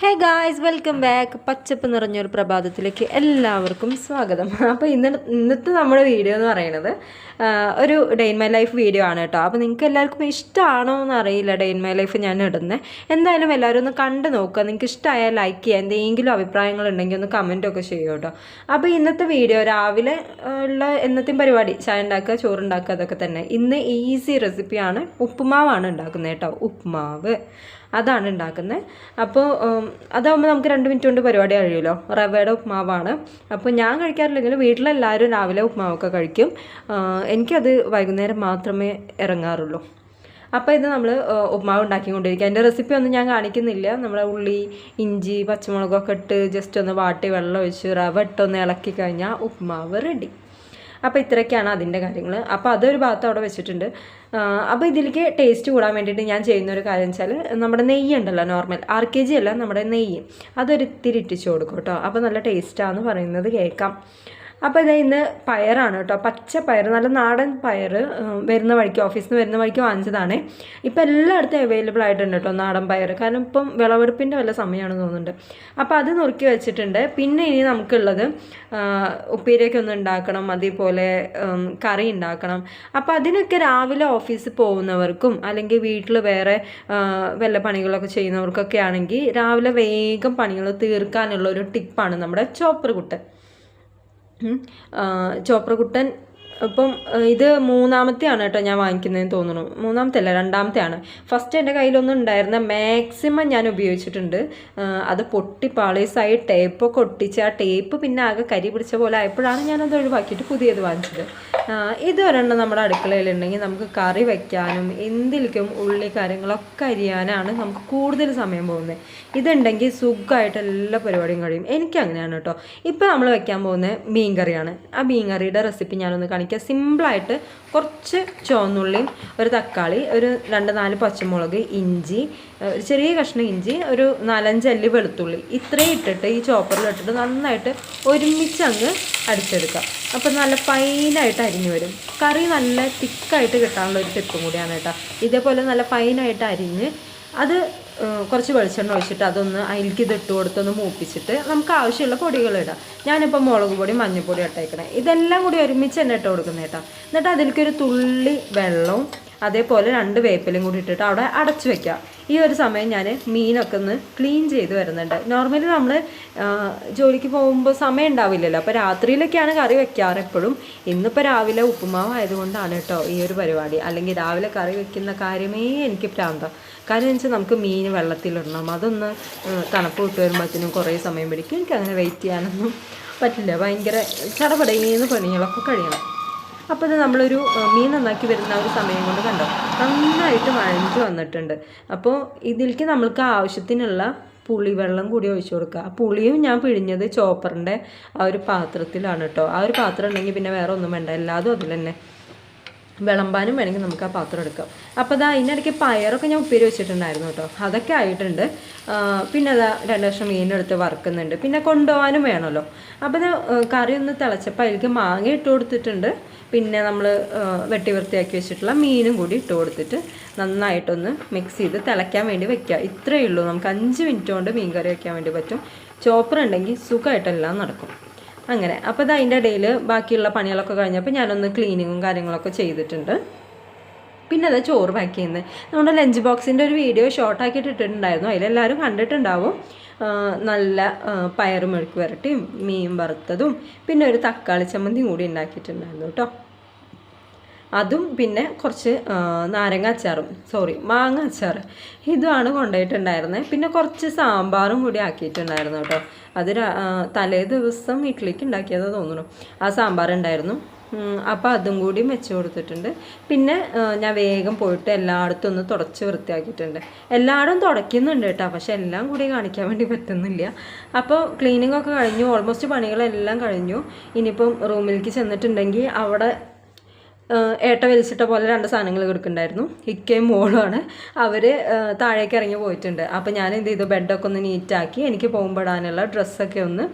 Hey guys welcome back പച്ചപ്പ് നിറഞ്ഞൊരു പ്രഭാതത്തിലേക്ക് എല്ലാവർക്കും സ്വാഗതം. അപ്പോൾ ഇന്ന് ഇന്നത്തെ നമ്മുടെ വീഡിയോ എന്ന് പറയുന്നത് ഒരു day in my life video ആണ് കേട്ടോ. അപ്പോൾ നിങ്ങൾക്ക് എല്ലാവർക്കും ഇഷ്ടമാണോ എന്ന് അറിയില്ല ഡേ ഇൻ മൈ ലൈഫ് ഞാൻ ഇടുന്നത് എന്തായാലും എല്ലാവരും ഒന്ന് കണ്ടു നോക്കുക. നിങ്ങൾക്ക് ഇഷ്ടമായാൽ ലൈക്ക് ചെയ്യുക. എന്തെങ്കിലും അഭിപ്രായങ്ങൾ ഉണ്ടെങ്കിൽ ഒന്ന് കമന്റൊക്കെ ചെയ്യൂ കേട്ടോ. അപ്പോൾ ഇന്നത്തെ വീഡിയോ രാവിലെ ഉള്ള എന്നത്തെയും പരിപാടി ചായ ഉണ്ടാക്കുക ചോറുണ്ടാക്കുക അതൊക്കെ തന്നെ. ഇന്ന് ഈസി റെസിപ്പിയാണ് ഉപ്പുമാവാണ് ഉണ്ടാക്കുന്നത് കേട്ടോ. ഉപ്പുമാവ്. അതാണ് ഉണ്ടാക്കുന്നത്. അപ്പോൾ അതാകുമ്പോൾ നമുക്ക് രണ്ട് മിനിറ്റ് കൊണ്ട് പരിപാടി കഴിയുമല്ലോ. റവയുടെ ഉപ്മാവാണ്. അപ്പോൾ ഞാൻ കഴിക്കാറില്ലെങ്കിലും വീട്ടിലെല്ലാവരും രാവിലെ ഉപ്മാവൊക്കെ കഴിക്കും. എനിക്കത് വൈകുന്നേരം മാത്രമേ ഇറങ്ങാറുള്ളൂ. അപ്പോൾ ഇത് നമ്മൾ ഉപ്മാവ് ഉണ്ടാക്കിക്കൊണ്ടിരിക്കുക. അതിന്റെ റെസിപ്പി ഒന്നും ഞാൻ കാണിക്കുന്നില്ല. നമ്മൾ ഉള്ളി ഇഞ്ചി പച്ചമുളകൊക്കെ ഇട്ട് ജസ്റ്റ് ഒന്ന് വാട്ടി വെള്ളം ഒഴിച്ച് റവ ഇട്ടൊന്ന് ഇളക്കി കഴിഞ്ഞാൽ ഉപ്മാവ് റെഡി അപ്പോൾ ഇത്രയൊക്കെയാണ് അതിന്റെ കാര്യങ്ങൾ അപ്പോൾ അതൊരു ഭാഗത്ത് അവിടെ വെച്ചിട്ടുണ്ട്. അപ്പോൾ ഇതിലേക്ക് ടേസ്റ്റ് കൂടാൻ വേണ്ടിയിട്ട് ഞാൻ ചെയ്യുന്ന ഒരു കാര്യം വെച്ചാൽ നമ്മുടെ നെയ്യ് ഉണ്ടല്ലോ നോർമൽ ആർ കെ ജി അല്ല നമ്മുടെ നെയ്യ്. അതൊരിത്തിരി ഇട്ടിച്ച് കൊടുക്കും കേട്ടോ. അപ്പോൾ നല്ല ടേസ്റ്റാന്ന് പറയുന്നത് കേൾക്കാം. അപ്പോൾ ഇതാ ഇന്ന് പയറാണ് കേട്ടോ. പച്ച പയർ നല്ല നാടൻ പയർ വരുന്ന വഴിക്ക് ഓഫീസിൽ നിന്ന് വരുന്ന വഴിക്ക് വാങ്ങിച്ചതാണ്. ഇപ്പോൾ എല്ലായിടത്തും അവൈലബിൾ ആയിട്ടുണ്ട് കേട്ടോ നാടൻ പയർ കാരണം ഇപ്പം വിളവെടുപ്പിന്റെ വല്ല സമയമാണെന്ന് തോന്നുന്നുണ്ട്. അപ്പോൾ അത് നുറുക്കി വെച്ചിട്ടുണ്ട്. പിന്നെ ഇനി നമുക്കുള്ളത് ഉപ്പേരിയൊക്കെ ഒന്ന് ഉണ്ടാക്കണം അതേപോലെ കറി ഉണ്ടാക്കണം. അപ്പോൾ അതിനൊക്കെ രാവിലെ ഓഫീസിൽ പോകുന്നവർക്കും അല്ലെങ്കിൽ വീട്ടിൽ വേറെ വല്ല പണികളൊക്കെ ചെയ്യുന്നവർക്കൊക്കെ ആണെങ്കിൽ രാവിലെ വേഗം പണികൾ തീർക്കാനുള്ള ഒരു ടിപ്പാണ് നമ്മുടെ ചോപ്പർ. ആ, ചോപ്രകുട്ടൻ ഇപ്പം ആ, ഇത് മൂന്നാമത്തെയാണ് കേട്ടോ ഞാൻ വാങ്ങിക്കുന്നതെന്ന് തോന്നുന്നു. മൂന്നാമത്തെ അല്ല രണ്ടാമത്തെയാണ്. ഫസ്റ്റ് എന്റെ കയ്യിലൊന്നും ഉണ്ടായിരുന്ന മാക്സിമം ഞാൻ ഉപയോഗിച്ചിട്ടുണ്ട്. അത് പൊട്ടി പാളീസായി ടേപ്പൊക്കെ ഒട്ടിച്ച് ആ ടേപ്പ് പിന്നെ ആകെ കരി പിടിച്ച പോലെ ആയപ്പോഴാണ് ഞാനത് ഒഴിവാക്കിയിട്ട് പുതിയത് വാങ്ങിച്ചത്. ഇത് ഒരെണ്ണം നമ്മുടെ അടുക്കളയിലുണ്ടെങ്കിൽ നമുക്ക് കറി വയ്ക്കാനും എന്തിലേക്കും ഉള്ളി കാര്യങ്ങളൊക്കെ അരിയാനാണ് നമുക്ക് കൂടുതൽ സമയം പോകുന്നത്. ഇതുണ്ടെങ്കിൽ സുഖമായിട്ട് എല്ലാ പരിപാടിയും കഴിയും. എനിക്ക് അങ്ങനെയാണ് കേട്ടോ. ഇപ്പോൾ നമ്മൾ വയ്ക്കാൻ പോകുന്നത് മീൻ കറിയാണ് ആ മീൻ കറിയുടെ റെസിപ്പി ഞാനൊന്ന് കാണിക്കാം. സിമ്പിളായിട്ട് കുറച്ച് ചുവന്നുള്ളിയും ഒരു തക്കാളി ഒരു രണ്ട് നാല് പച്ചമുളക് ഇഞ്ചി ഒരു ചെറിയ കഷ്ണം ഇഞ്ചി ഒരു നാലഞ്ച് അല്ലി വെളുത്തുള്ളി. ഇത്രയും ഇട്ടിട്ട് ഈ ചോപ്പറിൽ ഇട്ടിട്ട് നന്നായിട്ട് ഒരുമിച്ച് അങ്ങ് അടിച്ചെടുക്കാം അപ്പോൾ നല്ല ഫൈനായിട്ട് അരിഞ്ഞു വരും. കറി നല്ല തിക്കായിട്ട് കിട്ടാനുള്ള ഒരു ടിപ്പും കൂടിയാണ് കേട്ടോ. ഇതേപോലെ നല്ല ഫൈനായിട്ട് അരിഞ്ഞ് അത് കുറച്ച് വെളിച്ചെണ്ണ ഒഴിച്ചിട്ട് അതൊന്ന് അതിലേക്ക് ഇത് ഇട്ട് കൊടുത്തൊന്ന് മൂപ്പിച്ചിട്ട് നമുക്ക് ആവശ്യമുള്ള പൊടികൾ ഇടാം. ഞാനിപ്പോൾ മുളക് പൊടി മഞ്ഞൾപ്പൊടി ഇട്ടേക്കണേ. ഇതെല്ലാം കൂടി ഒരുമിച്ച് തന്നെ ഇട്ട് കൊടുക്കുന്നത് കേട്ടോ എന്നിട്ട് അതിലേക്ക് ഒരു തുള്ളി വെള്ളവും അതേപോലെ രണ്ട് വേപ്പിലും കൂടി ഇട്ടിട്ട് അവിടെ അടച്ചു വെക്കുക ഈ ഒരു സമയം ഞാൻ മീനൊക്കെ ഒന്ന് ക്ലീൻ ചെയ്ത് വരുന്നുണ്ട്. നോർമലി നമ്മൾ ജോലിക്ക് പോകുമ്പോൾ സമയം ഉണ്ടാവില്ലല്ലോ. അപ്പോൾ രാത്രിയിലൊക്കെയാണ് കറി വെക്കാറ് എപ്പോഴും. ഇന്നിപ്പോൾ രാവിലെ ഉപ്പുമാവ് ആയതുകൊണ്ടാണ് കേട്ടോ ഈ ഒരു പരിപാടി. അല്ലെങ്കിൽ രാവിലെ കറി വെക്കുന്ന കാര്യമേ എനിക്ക് പ്രാന്തം കാര്യം വെച്ചാൽ നമുക്ക് മീൻ വെള്ളത്തിലിടണം. അതൊന്ന് തണുപ്പ് വിട്ട് വരുമ്പോഴത്തേനും കുറേ സമയം പിടിക്കും. എനിക്ക് അങ്ങനെ വെയിറ്റ് ചെയ്യാനൊന്നും പറ്റില്ല. ഭയങ്കര ചടപടയുന്ന പണികളൊക്കെ കഴിയണം. അപ്പോൾ ഇത് നമ്മളൊരു മീൻ നന്നാക്കി വരുന്ന ഒരു സമയം കൊണ്ട് കണ്ടോ? നന്നായിട്ട് വഴഞ്ഞു വന്നിട്ടുണ്ട്. അപ്പോൾ ഇതിലേക്ക് നമ്മൾക്ക് ആവശ്യത്തിനുള്ള പുളിവെള്ളം കൂടി ഒഴിച്ചു കൊടുക്കുക. ആ പുളിയും ഞാൻ പിഴിഞ്ഞത് ചോപ്പറിന്റെ ആ ഒരു പാത്രത്തിലാണ് കേട്ടോ ആ ഒരു പാത്രം ഉണ്ടെങ്കിൽ പിന്നെ വേറെ ഒന്നും വേണ്ട. എല്ലാതും അതിൽ തന്നെ. വിളമ്പാനും വേണമെങ്കിൽ നമുക്ക് ആ പാത്രം എടുക്കാം. അപ്പോൾ അതാ അതിനിടയ്ക്ക് പയറൊക്കെ ഞാൻ ഉപ്പേരി വെച്ചിട്ടുണ്ടായിരുന്നു കേട്ടോ. അതൊക്കെ ആയിട്ടുണ്ട്. പിന്നെ അതാ രണ്ട് വർഷം മീനെടുത്ത് വറുക്കുന്നുണ്ട്. പിന്നെ കൊണ്ടുപോകാനും വേണമല്ലോ. അപ്പോൾ അത് കറി ഒന്ന് തിളച്ചപ്പോൾ അതിലേക്ക് മാങ്ങ ഇട്ട് കൊടുത്തിട്ടുണ്ട്. പിന്നെ നമ്മൾ വെട്ടി വൃത്തിയാക്കി വെച്ചിട്ടുള്ള മീനും കൂടി ഇട്ട് കൊടുത്തിട്ട് നന്നായിട്ടൊന്ന് മിക്സ് ചെയ്ത് തിളയ്ക്കാൻ വേണ്ടി വെക്കുക. ഇത്രയേ ഉള്ളൂ. നമുക്ക് അഞ്ച് മിനിറ്റ് കൊണ്ട് മീൻ കറി വെക്കാൻ വേണ്ടി പറ്റും. ചോപ്പർ ഉണ്ടെങ്കിൽ സുഖമായിട്ടെല്ലാം നടക്കും. അങ്ങനെ. അപ്പോൾ ഇത് അതിന്റെ ഇടയിൽ ബാക്കിയുള്ള പണികളൊക്കെ കഴിഞ്ഞപ്പോൾ ഞാനൊന്ന് ക്ലീനിങ്ങും കാര്യങ്ങളൊക്കെ ചെയ്തിട്ടുണ്ട്. പിന്നെ അത് ചോറ് പാക്ക് ചെയ്യുന്നത് നമ്മുടെ ലഞ്ച് ബോക്സിന്റെ ഒരു വീഡിയോ ഷോർട്ടാക്കിയിട്ട് ഇട്ടിട്ടുണ്ടായിരുന്നു. അതിലെല്ലാവരും കണ്ടിട്ടുണ്ടാവും. നല്ല പയറും മെഴുക്ക് വരട്ടിയും മീൻ വറുത്തതും പിന്നെ ഒരു തക്കാളി ചമ്മന്തിയും കൂടി ഉണ്ടാക്കിയിട്ടുണ്ടായിരുന്നു കേട്ടോ അതും പിന്നെ കുറച്ച് നാരങ്ങ അച്ചാറും സോറി മാങ്ങ അച്ചാർ ഇതുമാണ് കൊണ്ടുപോയിട്ടുണ്ടായിരുന്നത് പിന്നെ കുറച്ച് സാമ്പാറും കൂടി ആക്കിയിട്ടുണ്ടായിരുന്നു കേട്ടോ. അത് തലേ ദിവസം ഇഡ്ഡലിക്ക് ഉണ്ടാക്കിയതോ തോന്നുന്നു. ആ സാമ്പാർ ഉണ്ടായിരുന്നു. അപ്പോൾ അതും കൂടി വെച്ച് കൊടുത്തിട്ടുണ്ട്. പിന്നെ ഞാൻ വേഗം പോയിട്ട് എല്ലായിടത്തും ഒന്ന് തുടച്ച് വൃത്തിയാക്കിയിട്ടുണ്ട്. എല്ലായിടും തുടയ്ക്കുന്നുണ്ട് കേട്ടോ പക്ഷെ എല്ലാം കൂടി കാണിക്കാൻ വേണ്ടി പറ്റുന്നില്ല. അപ്പോൾ ക്ലീനിങ് ഒക്കെ കഴിഞ്ഞു ഓൾമോസ്റ്റ് പണികളെല്ലാം കഴിഞ്ഞു. ഇനിയിപ്പം റൂമിലേക്ക് ചെന്നിട്ടുണ്ടെങ്കിൽ അവിടെ ഏട്ട വലിച്ചിട്ട പോലെ രണ്ട് സാധനങ്ങൾ കൊടുക്കുന്നുണ്ടായിരുന്നു. ഇക്കയും മോളുമാണ്. അവർ താഴേക്ക് ഇറങ്ങി പോയിട്ടുണ്ട്. അപ്പോൾ ഞാൻ എന്ത് ചെയ്തു? ബെഡൊക്കെ ഒന്ന് നീറ്റാക്കി എനിക്ക് പോകുമ്പോഴാനുള്ള ഡ്രസ്സൊക്കെ ഒന്ന്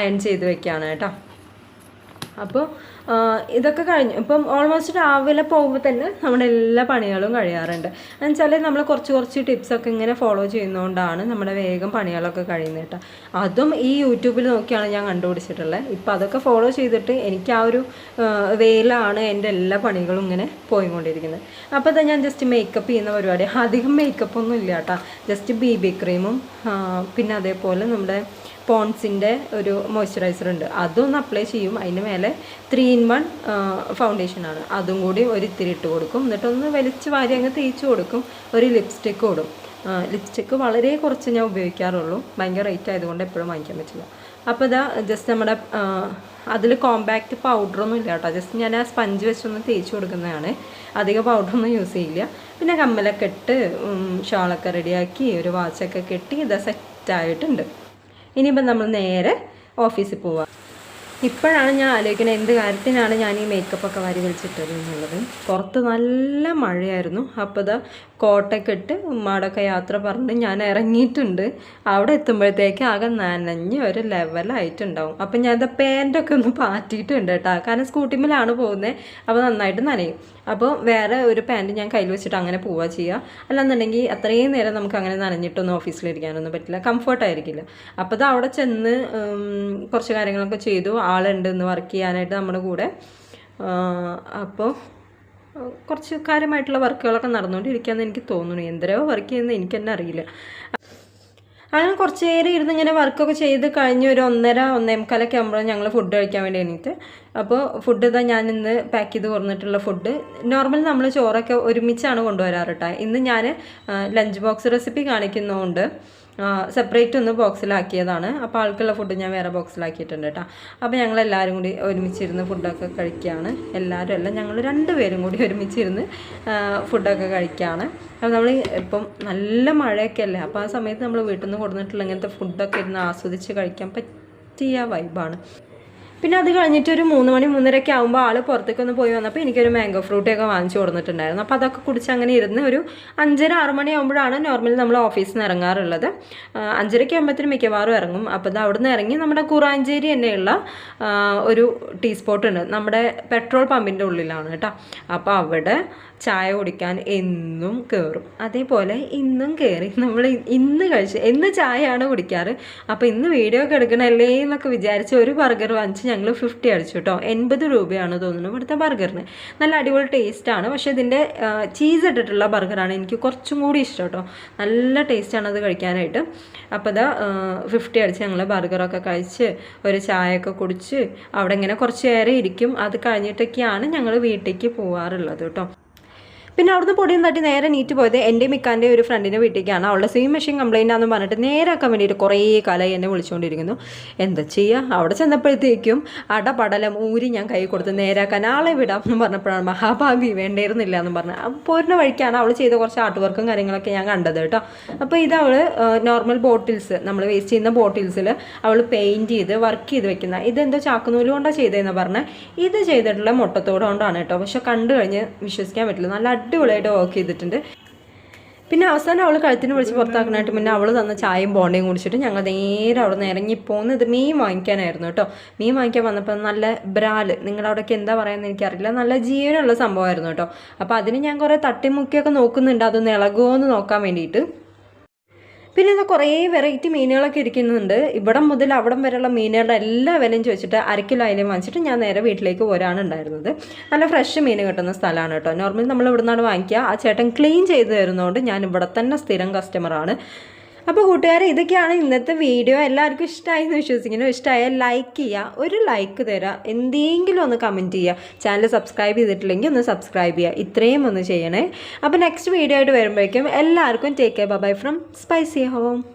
അയൺ ചെയ്ത് വെക്കുകയാണ് കേട്ടോ. അപ്പോൾ ഇതൊക്കെ കഴിഞ്ഞു. ഇപ്പം ഓൾമോസ്റ്റ് രാവിലെ പോകുമ്പോൾ തന്നെ നമ്മുടെ എല്ലാ പണികളും കഴിയാറുണ്ട്. എന്നുവെച്ചാൽ നമ്മൾ കുറച്ച് കുറച്ച് ടിപ്സൊക്കെ ഇങ്ങനെ ഫോളോ ചെയ്യുന്നതുകൊണ്ടാണ് നമ്മുടെ വേഗം പണികളൊക്കെ കഴിയുന്നത് കേട്ടോ. അതും ഈ യൂട്യൂബിൽ നോക്കിയാണ് ഞാൻ കണ്ടുപിടിച്ചിട്ടുള്ളത് ഇപ്പം അതൊക്കെ ഫോളോ ചെയ്തിട്ട് എനിക്ക് ആ ഒരു വേയിലാണ് എന്റെ എല്ലാ പണികളും ഇങ്ങനെ പോയിക്കൊണ്ടിരിക്കുന്നത്. അപ്പോൾ തന്നെ ഞാൻ ജസ്റ്റ് മേക്കപ്പ് ചെയ്യുന്ന പരിപാടി. അധികം മേക്കപ്പ് ഒന്നും ഇല്ല കേട്ടോ. ജസ്റ്റ് ബി ബി ക്രീമും പിന്നെ അതേപോലെ നമ്മുടെ പോൺസിന്റെ ഒരു മോയ്സ്ചറൈസർ ഉണ്ട്. അതൊന്ന് അപ്ലൈ ചെയ്യും. അതിന് മേലെ ത്രീ ഇൻ വൺ ഫൗണ്ടേഷനാണ് അതും കൂടി ഒരു ഇത്തിരി ഇട്ട് കൊടുക്കും. എന്നിട്ടൊന്ന് വലിച്ച് വാരി അങ്ങ് തേച്ച് കൊടുക്കും. ഒരു ലിപ്സ്റ്റിക്ക് കൊടുക്കും ലിപ്സ്റ്റിക്ക് വളരെ കുറച്ച് ഞാൻ ഉപയോഗിക്കാറുള്ളൂ. ഭയങ്കര റേറ്റ് ആയതുകൊണ്ട് എപ്പോഴും വാങ്ങിക്കാൻ പറ്റില്ല. അപ്പോൾ ഇതാ ജസ്റ്റ് നമ്മുടെ അതിൽ കോമ്പാക്റ്റ് പൗഡറൊന്നും ഇല്ല കേട്ടോ. ജസ്റ്റ് ഞാൻ ആ സ്പഞ്ച് വെച്ചൊന്ന് തേച്ച് കൊടുക്കുന്നതാണ്. അധികം പൗഡറൊന്നും യൂസ് ചെയ്യില്ല. പിന്നെ കമ്മലൊക്കെ ഇട്ട് ഷാളൊക്കെ റെഡിയാക്കി ഒരു വാച്ചൊക്കെ കെട്ടി ഇത് സെറ്റായിട്ടുണ്ട് ഇനിയിപ്പം നമ്മൾ നേരെ ഓഫീസിൽ പോവാം. ഇപ്പോഴാണ് ഞാൻ ആലോചിക്കുന്നത് എന്ത് കാര്യത്തിനാണ് ഞാൻ ഈ മേക്കപ്പൊക്കെ വാരി വലിച്ചിട്ടത് എന്നുള്ളത്. പുറത്ത് നല്ല മഴയായിരുന്നു. അപ്പോൾ ഇതാ കോട്ടൊക്കെ ഇട്ട് ഉമ്മാടൊക്കെ യാത്ര പറഞ്ഞ് ഞാൻ ഇറങ്ങിയിട്ടുണ്ട്. അവിടെ എത്തുമ്പോഴത്തേക്ക് ആകെ നനഞ്ഞ് ഒരു ലെവലായിട്ടുണ്ടാവും അപ്പം ഞാൻ എന്താ പാന്റൊക്കെ ഒന്ന് പാറ്റിയിട്ടുണ്ട് കേട്ടോ. കാരണം സ്കൂട്ടിമ്മലാണ് പോകുന്നത് അപ്പോൾ നന്നായിട്ട് നനയും. അപ്പോൾ വേറെ ഒരു പാന്റ് ഞാൻ കയ്യിൽ വെച്ചിട്ട് അങ്ങനെ പോവുക ചെയ്യുക അല്ലാന്നുണ്ടെങ്കിൽ അത്രയും നേരം നമുക്ക് അങ്ങനെ നനഞ്ഞിട്ടൊന്നും ഓഫീസിലിരിക്കാനൊന്നും പറ്റില്ല. കംഫർട്ടായിരിക്കില്ല അപ്പോൾ അത് അവിടെ ചെന്ന് കുറച്ച് കാര്യങ്ങളൊക്കെ ചെയ്തു. ആളുണ്ട് ഇന്ന് വർക്ക് ചെയ്യാനായിട്ട് നമ്മുടെ കൂടെ. അപ്പോൾ കുറച്ച് കാര്യമായിട്ടുള്ള വർക്കുകളൊക്കെ നടന്നുകൊണ്ടിരിക്കുകയെന്ന് എനിക്ക് തോന്നുന്നു. എന്തരോ വർക്ക് ചെയ്യുന്നത് എനിക്ക് തന്നെ അറിയില്ല. അങ്ങനെ കുറച്ച് നേരം ഇരുന്ന് ഇങ്ങനെ വർക്കൊക്കെ ചെയ്ത് കഴിഞ്ഞ് ഒരു ഒന്നര ഒന്നേ മുക്കാലൊക്കെ ആകുമ്പോൾ ഞങ്ങൾ ഫുഡ് കഴിക്കാൻ വേണ്ടി എണീറ്റ്. അപ്പോൾ ഫുഡ് ഇതാ ഞാൻ ഇന്ന് പാക്ക് ചെയ്ത് കൊടുത്തിട്ടുള്ള ഫുഡ് നോർമൽ നമ്മൾ ചോറൊക്കെ ഒരുമിച്ചാണ് കൊണ്ടുവരാറ് കേട്ടോ ഇന്ന് ഞാൻ ലഞ്ച് ബോക്സ് റെസിപ്പി കാണിക്കുന്നതുകൊണ്ട് സെപ്പറേറ്റ് ഒന്ന് ബോക്സിലാക്കിയതാണ് അപ്പോൾ ആൾക്കുള്ള ഫുഡ് ഞാൻ വേറെ ബോക്സിലാക്കിയിട്ടുണ്ട് കേട്ടോ അപ്പോൾ ഞങ്ങൾ എല്ലാവരും കൂടി ഒരുമിച്ചിരുന്ന് ഫുഡൊക്കെ കഴിക്കുകയാണ് എല്ലാവരും അല്ല ഞങ്ങൾ രണ്ടുപേരും കൂടി ഒരുമിച്ചിരുന്ന് ഫുഡൊക്കെ കഴിക്കുകയാണ് അപ്പോൾ നമ്മൾ ഇപ്പം നല്ല മഴയൊക്കെ അല്ലേ? അപ്പോൾ ആ സമയത്ത് നമ്മൾ വീട്ടിൽ നിന്ന് കൊടുത്തിട്ടുള്ള ഇങ്ങനത്തെ ഫുഡൊക്കെ ഇരുന്ന് ആസ്വദിച്ച് കഴിക്കാൻ പറ്റിയ വൈബാണ് പിന്നെ അത് കഴിഞ്ഞിട്ട് ഒരു മൂന്ന് മണി മൂന്നരയ്ക്ക് ആകുമ്പോൾ ആൾ പുറത്തേക്ക് ഒന്ന് പോയി വന്നപ്പോൾ എനിക്കൊരു മാംഗോ ഫ്രൂട്ടൊക്കെ വാങ്ങിച്ചു കൊടുത്തിട്ടുണ്ടായിരുന്നു. അപ്പോൾ അതൊക്കെ കുടിച്ച് അങ്ങനെ ഇരുന്ന് ഒരു അഞ്ചര ആറ് മണി ആകുമ്പോഴാണ് നോർമലി നമ്മൾ ഓഫീസിൽ നിന്ന് ഇറങ്ങാറുള്ളത്. അഞ്ചരയ്ക്ക് ആകുമ്പോഴത്തേനും മിക്കവാറും ഇറങ്ങും. അപ്പോൾ അത് അവിടെ നിന്ന് ഇറങ്ങി നമ്മുടെ കുറാഞ്ചേരി തന്നെയുള്ള ഒരു ടീ സ്പോട്ട് ഉണ്ട്. നമ്മുടെ പെട്രോൾ പമ്പിന്റെ ഉള്ളിലാണ് കേട്ടോ. അപ്പോൾ അവിടെ ചായ കുടിക്കാൻ എന്നും കയറും അതേപോലെ ഇന്നും കയറി നമ്മൾ ഇന്ന് കഴിച്ച് എന്ന് ചായയാണ് കുടിക്കാറ്? അപ്പോൾ ഇന്ന് വീഡിയോ ഒക്കെ എടുക്കണല്ലേ എന്നൊക്കെ വിചാരിച്ച് ഒരു ബർഗർ വാങ്ങിച്ച് ഞങ്ങൾ ഫിഫ്റ്റി അടിച്ചു കേട്ടോ എൺപത് രൂപയാണ് തോന്നുന്നു ഇവിടുത്തെ ബർഗറിന്. നല്ല അടിപൊളി ടേസ്റ്റാണ് പക്ഷേ ഇതിന്റെ ചീസ് ഇട്ടിട്ടുള്ള ബർഗറാണ് എനിക്ക് കുറച്ചും കൂടി ഇഷ്ടം കേട്ടോ നല്ല ടേസ്റ്റാണ് അത് കഴിക്കാനായിട്ട്. അപ്പോൾ ഇതാ ഫിഫ്റ്റി അടിച്ച് ഞങ്ങൾ ബർഗറൊക്കെ കഴിച്ച് ഒരു ചായയൊക്കെ കുടിച്ച് അവിടെ ഇങ്ങനെ കുറച്ച് നേരം ഇരിക്കും. അത് കഴിഞ്ഞിട്ടൊക്കെയാണ് ഞങ്ങൾ വീട്ടിലേക്ക് പോവാറുള്ളത് കേട്ടോ പിന്നെ അവിടുന്ന് പൊടിയും തട്ടി നേരെ നീറ്റ് പോയത് എന്റെ മിക്കാന്റെ ഒരു ഫ്രണ്ടിന്റെ വീട്ടിലേക്കാണ്. അവളുടെ സെയിം മെഷീൻ കംപ്ലൈന്റ് ആണെന്ന് പറഞ്ഞിട്ട് നേരാക്കാൻ വേണ്ടിയിട്ട് കുറേ കാലമായി എന്നെ വിളിച്ചുകൊണ്ടിരിക്കുന്നു. എന്താ ചെയ്യുക അവിടെ ചെന്നപ്പോഴത്തേക്കും അടപടലം ഊരി ഞാൻ കൈ കൊടുത്ത് നേരാക്കാൻ ആളെ വിടാം എന്ന് പറഞ്ഞപ്പോഴാണ് മഹാഭാവി വേണ്ടിയിരുന്നില്ല എന്ന് പറഞ്ഞത്. പോരുന്ന വഴിക്കാണ് അവൾ ചെയ്ത കുറച്ച് ആർട്ട് വർക്കും കാര്യങ്ങളൊക്കെ ഞാൻ കണ്ടത് കേട്ടോ. അപ്പോൾ ഇത് അവൾ നോർമൽ ബോട്ടിൽസ് നമ്മൾ വേസ്റ്റ് ചെയ്യുന്ന ബോട്ടിൽസിൽ അവൾ പെയിന്റ് ചെയ്ത് വർക്ക് ചെയ്ത് വെക്കുന്ന. ഇതെന്തോ ചാക്കുനൂൽ കൊണ്ടാണ് ചെയ്തതെന്ന് പറഞ്ഞാൽ ഇത് ചെയ്തിട്ടുള്ള മുട്ടത്തോട് കൊണ്ടാണ് കേട്ടോ. പക്ഷെ കണ്ടു കഴിഞ്ഞ് വിശ്വസിക്കാൻ പറ്റില്ല. നല്ല അടിപൊളിയായിട്ട് വർക്ക് ചെയ്തിട്ടുണ്ട്. പിന്നെ അവസാനം അവൾ കഴുത്തിന് വിളിച്ച് പുറത്താക്കാനായിട്ട് മുന്നേ അവൾ തന്ന ചായയും ബോണ്ടയും കുടിച്ചിട്ട് ഞങ്ങൾ നേരെ അവിടെ നിന്ന് ഇറങ്ങി പോകുന്നത് മീൻ വാങ്ങിക്കാനായിരുന്നു കേട്ടോ. മീൻ വാങ്ങിക്കാൻ വന്നപ്പോൾ നല്ല ബ്രാൽ നിങ്ങളവിടെയൊക്കെ എന്താ പറയുന്നത് എനിക്കറിയില്ല. നല്ല ജീവനുള്ള സംഭവമായിരുന്നു കേട്ടോ. അപ്പോൾ അതിന് ഞാൻ കുറേ തട്ടിമുക്കിയൊക്കെ നോക്കുന്നുണ്ട്. അതൊന്ന് ഇളകുമോ എന്ന് നോക്കാൻ വേണ്ടിയിട്ട്. പിന്നെ എന്താ കുറേ വെറൈറ്റി മീനുകളൊക്കെ ഇരിക്കുന്നുണ്ട്. ഇവിടെ മുതൽ അവിടം വരെയുള്ള മീനുകളുടെ എല്ലാ വിലയും ചോദിച്ചിട്ട് അരക്കിലോ അതിലും വാങ്ങിച്ചിട്ട് ഞാൻ നേരെ വീട്ടിലേക്ക് പോരാണ് ഉണ്ടായിരുന്നത്. നല്ല ഫ്രഷ് മീൻ കിട്ടുന്ന സ്ഥലമാണ് കേട്ടോ. നോർമലി നമ്മൾ ഇവിടെ നിന്നാണ് വാങ്ങിക്കുക. ആ ചേട്ടൻ ക്ലീൻ ചെയ്ത് തരുന്നതുകൊണ്ട് ഞാൻ ഇവിടെ തന്നെ സ്ഥിരം കസ്റ്റമറാണ് അപ്പോൾ കൂട്ടുകാരെ ഇതൊക്കെയാണ് ഇന്നത്തെ വീഡിയോ. എല്ലാവർക്കും ഇഷ്ടമായി എന്ന് വിശ്വസിക്കുന്നു. ഇഷ്ടമായാൽ ലൈക്ക് ചെയ്യുക ഒരു ലൈക്ക് തരാം. എന്തെങ്കിലും ഒന്ന് കമന്റ് ചെയ്യുക. ചാനൽ സബ്സ്ക്രൈബ് ചെയ്തിട്ടില്ലെങ്കിൽ ഒന്ന് സബ്സ്ക്രൈബ് ചെയ്യുക. ഇത്രയും ഒന്ന് ചെയ്യണേ. അപ്പോൾ നെക്സ്റ്റ് വീഡിയോ ആയിട്ട് വരുമ്പോഴേക്കും എല്ലാവർക്കും take care bye from spicy home